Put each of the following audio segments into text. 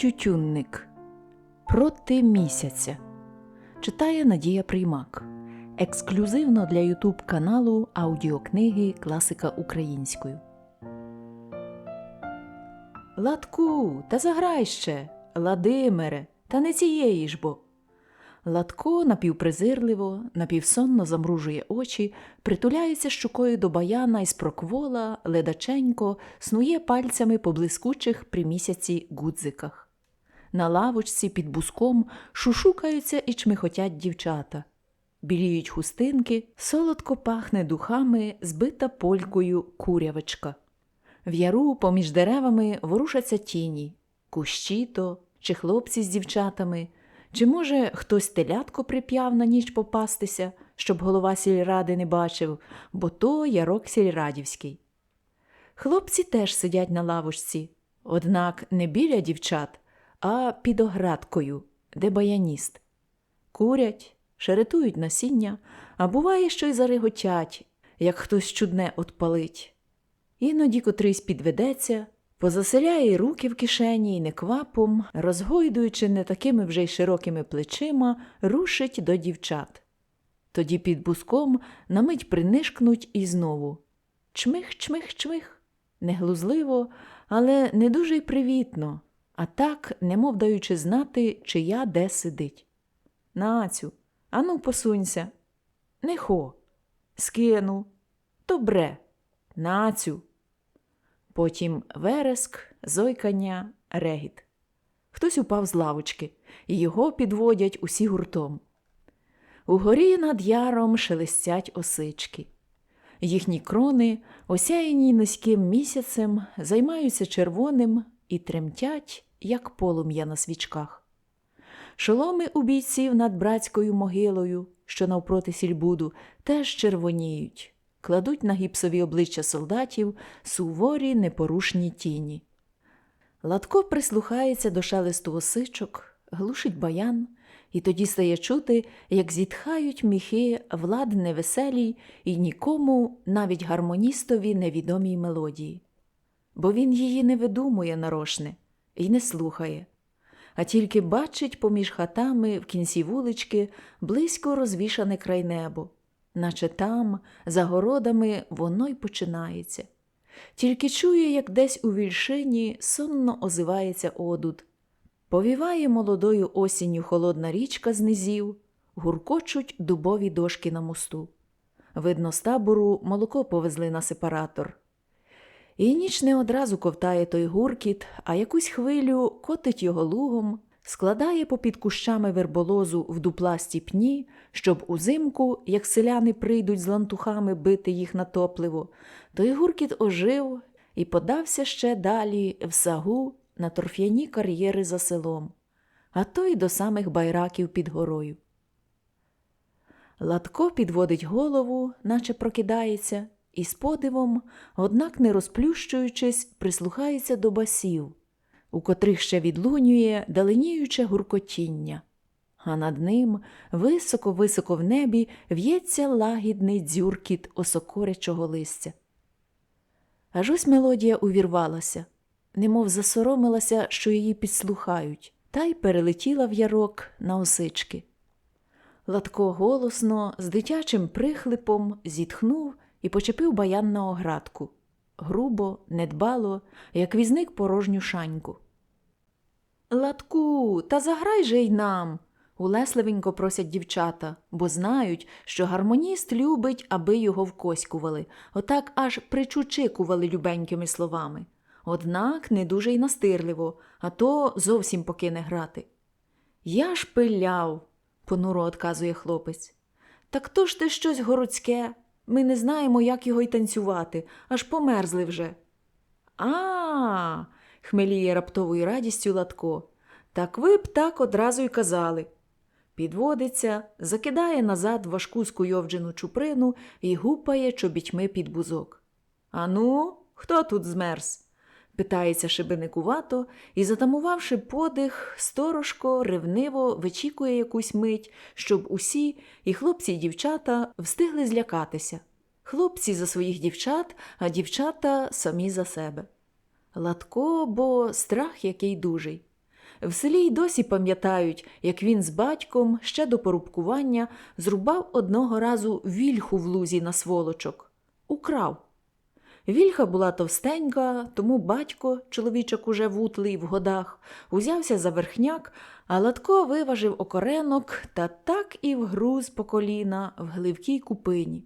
Тютюнник Проти місяця читає Надія Приймак. Ексклюзивно для Ютуб каналу аудіокниги Класика українською. Латку, та заграй ще, Ладимире, та не цієї ж бо. Латко напівпризирливо, напівсонно замружує очі, притуляється щукою до баяна і спроквола, ледаченько, снує пальцями по блискучих при місяці гудзиках. На лавочці під буском шушукаються і чмихотять дівчата. Біліють хустинки, солодко пахне духами, збита полькою курявичка. В яру поміж деревами ворушаться тіні, кущі то, чи хлопці з дівчатами, чи, може, хтось телятко прип'яв на ніч попастися, щоб голова сільради не бачив, бо то ярок сільрадівський. Хлопці теж сидять на лавочці, однак не біля дівчат, а під оградкою, де баяніст. Курять, шеретують насіння, а буває, що й зареготять, як хтось чудне отпалить. Іноді котрийсь підведеться, позаселяє руки в кишені і неквапом, розгойдуючи не такими вже й широкими плечима, рушить до дівчат. Тоді під буском на мить принишкнуть і знову. Чмих, чмих, чмих. Неглузливо, але не дуже й привітно, а так, немов даючи знати, чия де сидить. Нацю, ану посунься. Не хо. Скину. Добре. Нацю. Потім вереск, зойкання, регіт. Хтось упав з лавочки, і його підводять усі гуртом. Угорі над яром шелестять осички. Їхні крони, осяяні низьким місяцем, займаються червоним і тремтять, як полум'я на свічках. Шоломи у бійців над братською могилою, що навпроти сільбуду, теж червоніють, кладуть на гіпсові обличчя солдатів суворі непорушні тіні. Латко прислухається до шелесту осичок, глушить баян, і тоді стає чути, як зітхають міхи влад невеселій і нікому, навіть гармоністові, невідомій мелодії. Бо він її не видумує нарошне і не слухає, а тільки бачить поміж хатами в кінці вулички близько розвішане край небо, наче там, за городами, воно й починається. Тільки чує, як десь у вільшині сонно озивається одуд. Повіває молодою осінню холодна річка з низів, гуркочуть дубові дошки на мосту. Видно, з табору молоко повезли на сепаратор. І ніч не одразу ковтає той гуркіт, а якусь хвилю котить його лугом, складає попід кущами верболозу в дупласті пні, щоб узимку, як селяни прийдуть з лантухами бити їх на топливо, той гуркіт ожив і подався ще далі в сагу на торф'яні кар'єри за селом, а то й до самих байраків під горою. Латко підводить голову, наче прокидається, і з подивом, однак не розплющуючись, прислухається до басів, у котрих ще відлунює даленіюче гуркотіння, а над ним високо-високо в небі в'ється лагідний дзюркіт осокорячого листя. Аж ось мелодія увірвалася, немов засоромилася, що її підслухають, та й перелетіла в ярок на осички. Латко голосно, з дитячим прихлипом зітхнув і почепив баян на оградку. Грубо, недбало, як візник порожню шаньку. Латку, та заграй же й нам. улесливенько просять дівчата, бо знають, що гармоніст любить, аби його вкоськували, отак аж причучикували любенькими словами. Однак не дуже й настирливо, а то зовсім покине грати. Я ж пиляв, понуро отказує хлопець. Так то ж ти щось городське. Ми не знаємо, як його й танцювати, аж померзли вже. А, а. хмеліє раптовою радістю Латко. Так ви б так одразу й казали. Підводиться, закидає назад важку скуйовджену чуприну і гупає чобітьми під бузок. Ану, хто тут змерз? Питається шибеникувато і, затамувавши подих, сторожко, ревниво вичікує якусь мить, щоб усі, і хлопці, і дівчата, встигли злякатися. Хлопці за своїх дівчат, а дівчата самі за себе. Латко, бо страх який дужий. В селі й досі пам'ятають, як він з батьком ще до порубкування зрубав одного разу вільху в лузі на сволочок. Украв. Вільха була товстенька, тому батько, чоловічок уже вутлий в годах, узявся за верхняк, а Латко виважив окоренок та так і вгруз по коліна в гливкій купині.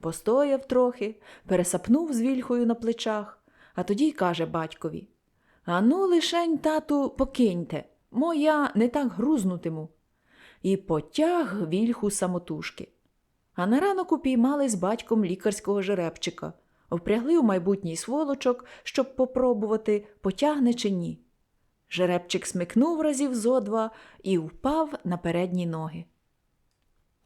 Постояв трохи, пересапнув з вільхою на плечах, а тоді й каже батькові Ану, лишень, тату, покиньте, мо я не так грузнутиму. І потяг вільху самотужки. А на ранок упіймали з батьком лікарського жеребчика, впрягли у майбутній сволочок, щоб попробувати, потягне чи ні. Жеребчик смикнув разів зо два і впав на передні ноги.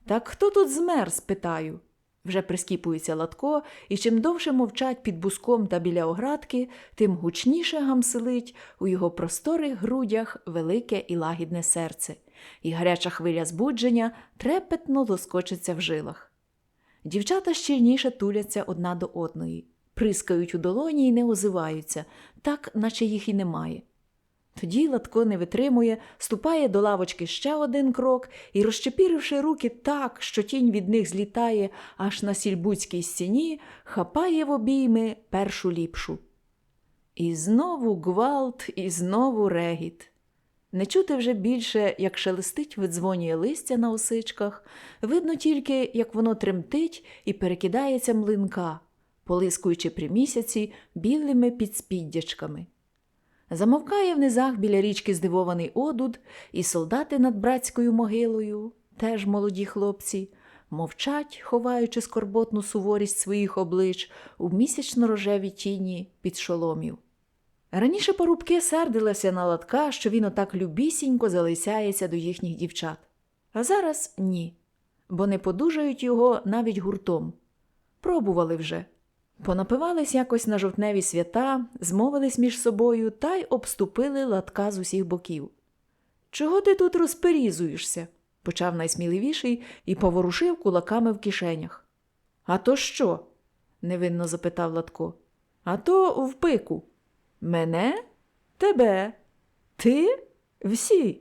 Так хто тут змерз? питаю. Вже прискіпується Латко, і чим довше мовчать під буском та біля оградки, тим гучніше гамселить у його просторих грудях велике і лагідне серце, і гаряча хвиля збудження трепетно лоскочиться в жилах. Дівчата щільніше туляться одна до одної, прискають у долоні і не озиваються, так наче їх і немає. Тоді Латко не витримує, ступає до лавочки ще один крок і, розчепіривши руки так, що тінь від них злітає аж на сільбуцькій стіні, хапає в обійми першу ліпшу. І знову гвалт, і знову регіт. Не чути вже більше, як шелестить видзвонює листя на осичках, видно тільки, як воно тремтить і перекидається млинка, полискуючи при місяці білими підспіддячками. Замовкає в низах біля річки здивований одуд, і солдати над братською могилою, теж молоді хлопці, мовчать, ховаючи скорботну суворість своїх облич у місячно-рожевій тіні під шоломів. Раніше порубки сердилися на латка, що він отак любісінько залисяється до їхніх дівчат. А зараз ні, бо не подужають його навіть гуртом. Пробували вже. Понапивались якось на жовтневі свята, змовились між собою та й обступили латка з усіх боків. Чого ти тут розперізуєшся? почав найсміливіший і поворушив кулаками в кишенях. А то що? невинно запитав Латко. А то в пику. Мене? Тебе? Ти? Всі?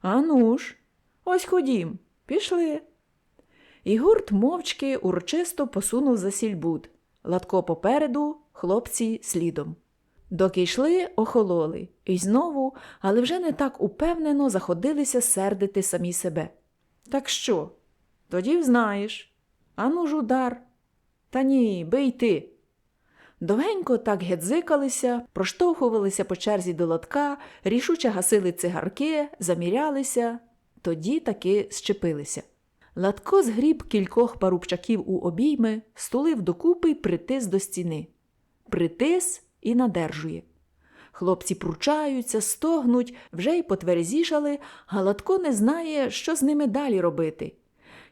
Ану ж, ось ходім, пішли. І гурт мовчки урочисто посунув за сільбуд. Латко попереду, хлопці слідом. Доки йшли, охололи, і знову, але вже не так упевнено заходилися сердити самі себе. Так що? Тоді взнаєш. Ану ж удар. Та ні, бий ти. Довгенько так гедзикалися, проштовхувалися по черзі до лотка, рішуче гасили цигарки, замірялися, тоді таки щепилися. Латко згріб кількох парубчаків у обійми, стулив докупи й притис до стіни. Притис і надержує. Хлопці пручаються, стогнуть, вже й потверезішали, а Латко не знає, що з ними далі робити.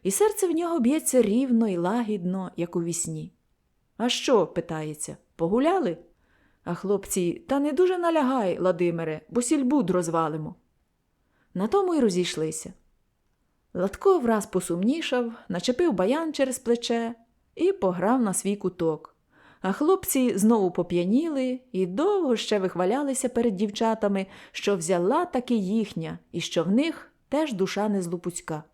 І серце в нього б'ється рівно і лагідно, як у вісні. А що? питається, погуляли? А хлопці, та не дуже налягай, Ладимире, бо сільбуд розвалимо. На тому й розійшлися. Латко враз посумнішав, начепив баян через плече і пограв на свій куток. А хлопці знову поп'яніли і довго ще вихвалялися перед дівчатами, що взяла таки їхня, і що в них теж душа не злупуцька.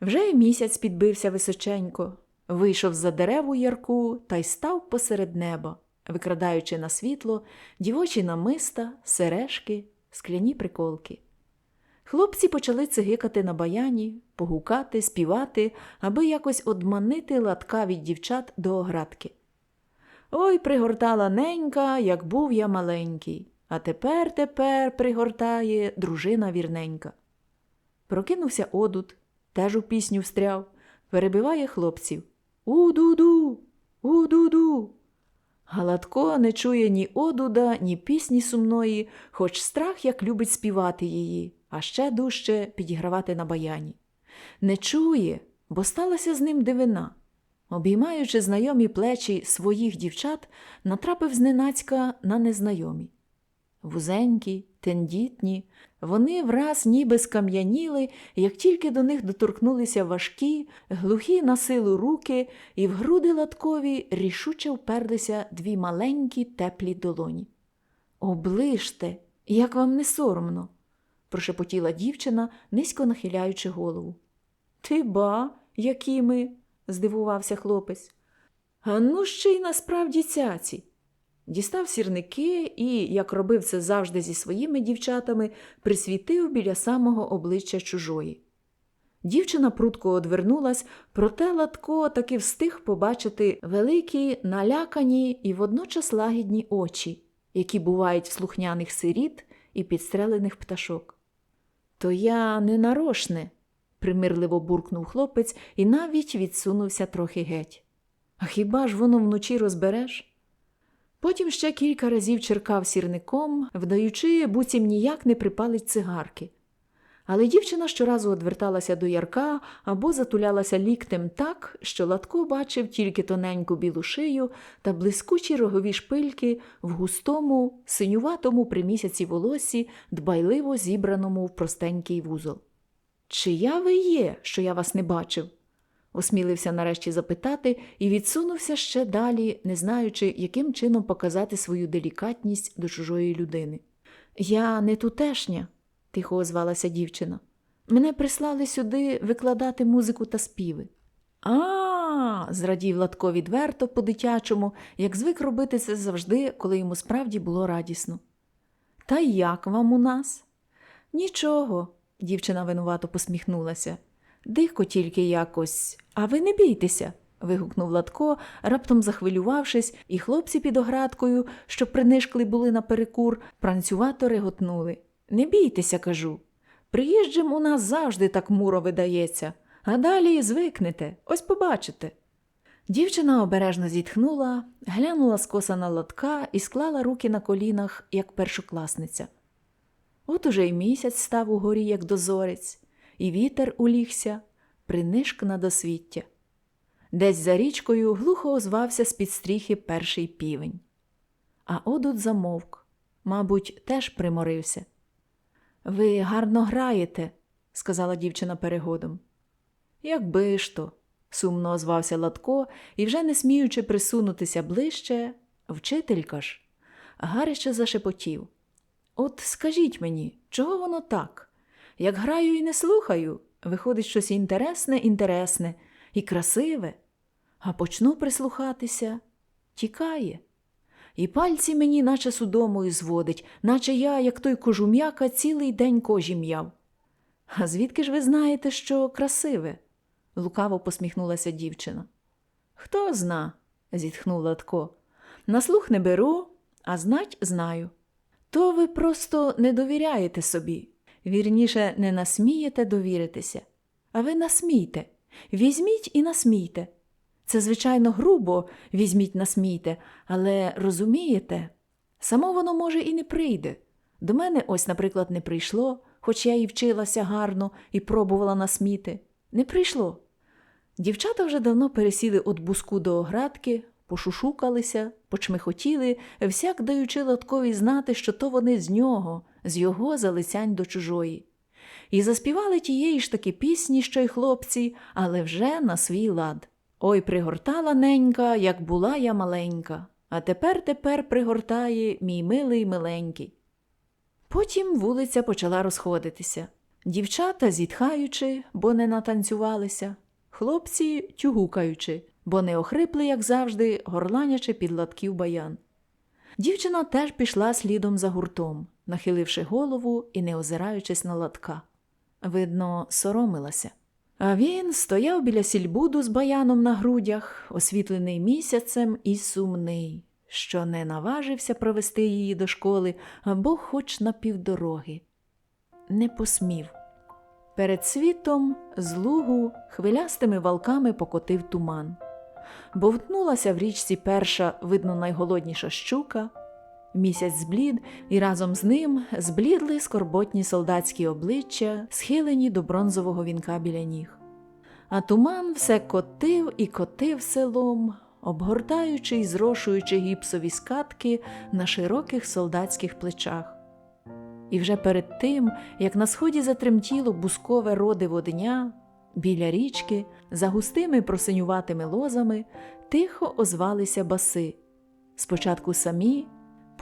Вже й місяць підбився височенько, вийшов за дереву ярку та й став посеред неба, викрадаючи на світло дівочі намиста, сережки, скляні приколки. Хлопці почали цигикати на баяні, погукати, співати, аби якось одманити латка від дівчат до оградки. Ой, пригортала ненька, як був я маленький, а тепер тепер пригортає дружина вірненька. Прокинувся одут, теж у пісню встряв, перебиває хлопців. У-ду-ду, у-ду-ду. Галатко не чує ні одуда, ні пісні сумної, хоч страх як любить співати її, а ще дужче підігравати на баяні. Не чує, бо сталася з ним дивина. Обіймаючи знайомі плечі своїх дівчат, натрапив зненацька на незнайомі. Вузенькі, тендітні, вони враз ніби скам'яніли, як тільки до них доторкнулися важкі, глухі на силу руки, і в груди латкові рішуче вперлися дві маленькі теплі долоні. Оближте, як вам не соромно, прошепотіла дівчина, низько нахиляючи голову. Ти ба, які ми? здивувався хлопець. А ну ще й насправді цяці. Дістав сірники і, як робив це завжди зі своїми дівчатами, присвітив біля самого обличчя чужої. Дівчина прутко одвернулась, проте Латко таки встиг побачити великі, налякані і водночас лагідні очі, які бувають в слухняних сиріт і підстрелених пташок. То я не нарошне, примирливо буркнув хлопець і навіть відсунувся трохи геть. А хіба ж воно вночі розбереш? Потім ще кілька разів черкав сірником, вдаючи, буцім ніяк не припалить цигарки. Але дівчина щоразу одверталася до ярка або затулялася ліктем так, що Латко бачив тільки тоненьку білу шию та блискучі рогові шпильки в густому, синюватому при місяці волосі, дбайливо зібраному в простенький вузол. Чия ви є, що я вас не бачив? Осмілився нарешті запитати і відсунувся ще далі, не знаючи, яким чином показати свою делікатність до чужої людини. Я не тутешня, тихо озвалася дівчина. Мене прислали сюди викладати музику та співи. А, зрадів Латко відверто по-дитячому, як звик робити це завжди, коли йому справді було радісно. Та як вам у нас? Нічого, дівчина винувато посміхнулася. Дико тільки якось. А ви не бійтеся. вигукнув Латко, раптом захвилювавшись, і хлопці під оградкою, що принишкли були наперекур, пранцювато реготнули. Не бійтеся, кажу. Приїжджим у нас завжди так муро видається, а далі звикнете, ось побачите. Дівчина обережно зітхнула, глянула скоса на лотка і склала руки на колінах, як першокласниця. От уже й місяць став угорі, як дозорець, і вітер улігся, принишк на досвіття. Десь за річкою глухо озвався з-під стріхи перший півень. А одут замовк, мабуть, теж приморився. Ви гарно граєте, сказала дівчина перегодом. Якби ж то, сумно озвався Латко і, вже не сміючи присунутися ближче, вчителька ж, гаряче зашепотів. От скажіть мені, чого воно так? Як граю і не слухаю, виходить щось інтересне, інтересне і красиве, а почну прислухатися, тікає. І пальці мені, наче судомою зводить, наче я, як той кожум'яка, цілий день кожі м'яв. А звідки ж ви знаєте, що красиве? лукаво посміхнулася дівчина. Хто зна, зітхнув Латко. На слух не беру, а знать знаю. То ви просто не довіряєте собі, вірніше, не насмієте довіритися. А ви насмійте, візьміть і насмійте. Це, звичайно, грубо візьміть насмійте, але розумієте, само воно, може, і не прийде. До мене ось, наприклад, не прийшло, хоч я і вчилася гарно і пробувала насміти. Не прийшло. Дівчата вже давно пересіли від буску до оградки, пошушукалися, почмихотіли, всяк даючи лоткові знати, що то вони з нього, з його залицянь до чужої. І заспівали тієї ж таки пісні, що й хлопці, але вже на свій лад. Ой, пригортала ненька, як була я маленька, а тепер тепер пригортає мій милий миленький. Потім вулиця почала розходитися. Дівчата зітхаючи, бо не натанцювалися, хлопці тюгукаючи, бо не охрипли, як завжди, горланячи під латків баян. Дівчина теж пішла слідом за гуртом, нахиливши голову і не озираючись на латка. Видно, соромилася. А він стояв біля сільбуду з баяном на грудях, освітлений місяцем і сумний, що не наважився провести її до школи або хоч на півдороги. Не посмів. Перед світом з лугу хвилястими валками покотив туман. Бовтнулася в річці перша, видно, найголодніша щука. Місяць зблід, і разом з ним зблідли скорботні солдатські обличчя, схилені до бронзового вінка біля ніг. А туман все котив і котив селом, обгортаючи й зрошуючи гіпсові скатки на широких солдатських плечах. І вже перед тим, як на сході затремтіло бускове родиво дня, біля річки, за густими просинюватими лозами, тихо озвалися баси. Спочатку самі,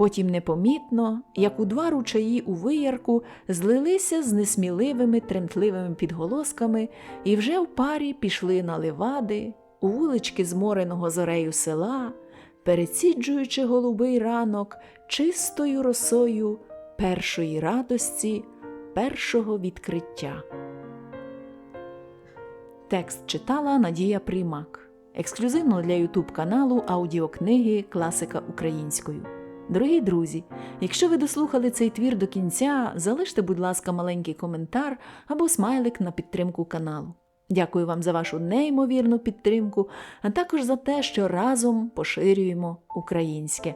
Потім непомітно, як у два ручаї у виярку, злилися з несміливими тремтливими підголосками і вже в парі пішли на ливади, у вулички змореного зорею села, переціджуючи голубий ранок чистою росою першої радості, першого відкриття. Текст читала Надія Приймак. Ексклюзивно для Ютуб каналу аудіокниги Класика українською. Дорогі друзі, якщо ви дослухали цей твір до кінця, залиште, будь ласка, маленький коментар або смайлик на підтримку каналу. Дякую вам за вашу неймовірну підтримку, а також за те, що разом поширюємо українське.